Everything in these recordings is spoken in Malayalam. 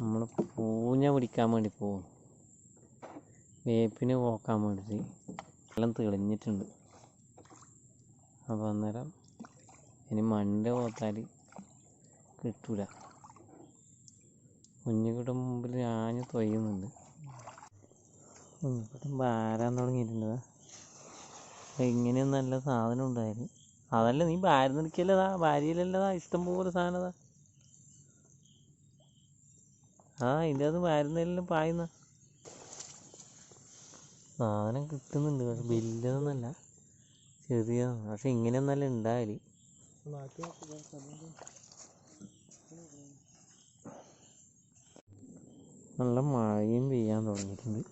നമ്മൾ പൂഞ്ഞ പിടിക്കാൻ വേണ്ടി പോകും വേപ്പിന് പോക്കാൻ വേണ്ടിയിട്ട് എല്ലാം തെളിഞ്ഞിട്ടുണ്ട്. അപ്പോൾ അന്നേരം ഇനി മണ്ട പോത്താൽ കിട്ടൂല. കുഞ്ഞുകുടെ മുമ്പിൽ ആഞ്ഞ് തൊയ്യുന്നുണ്ട്. ഇവിടെ ഭാരാൻ തുടങ്ങിയിട്ടുണ്ട്? ഇങ്ങനെ നല്ല സാധനം ഉണ്ടായിരുന്നു അതല്ല നീ ഭാരം നിൽക്കില്ലതാ ഭാര്യയിലല്ലതാ? ഇഷ്ടം പോലെ സാധനതാ ആ ഇതിന്റെ അത് ഭാരുന്നതെല്ലാം പായുന്ന. സാധനം കിട്ടുന്നുണ്ട് പക്ഷെ വലുതൊന്നല്ല ചെറിയതാണ് പക്ഷെ ഇങ്ങനെയൊന്നല്ല ഉണ്ടായാൽ നല്ല മഴയും പെയ്യാൻ തുടങ്ങിയിട്ടുണ്ട്.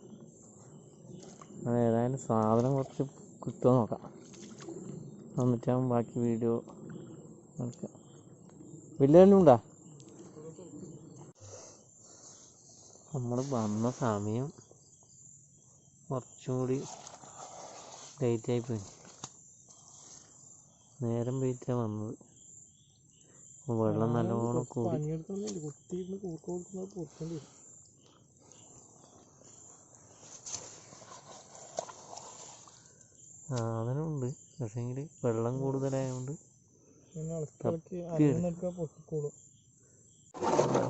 അത് ഏതായാലും സാധനം കുറച്ച് കിട്ടുമോ നോക്കാം. എന്നിട്ടാകും ബാക്കി വീഡിയോ എടുക്കാം. വലിയ ഉണ്ടാ? നമ്മൾ വന്ന സമയം കുറച്ചും കൂടി ലേറ്റ് ആയിപ്പോയി നേരം പോയിട്ടാണ് വന്നത്. വെള്ളം നല്ലോണം കൂടി. സാധനമുണ്ട്. പക്ഷേങ്കിൽ വെള്ളം കൂടുതലായതുകൊണ്ട് പൊട്ടിക്കോളും.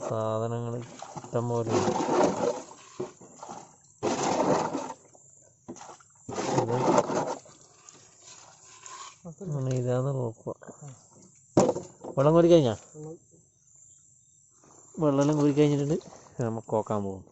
സാധനങ്ങൾ ഇഷ്ടം പോലെ. ഉണ്ട്. ഇത് ഇതാന്ന് നോക്കുക വെള്ളം കോരി കഴിഞ്ഞാ? വെള്ളം. കോരി കഴിഞ്ഞിട്ടുണ്ട്. നമുക്ക് നോക്കാൻ പോകും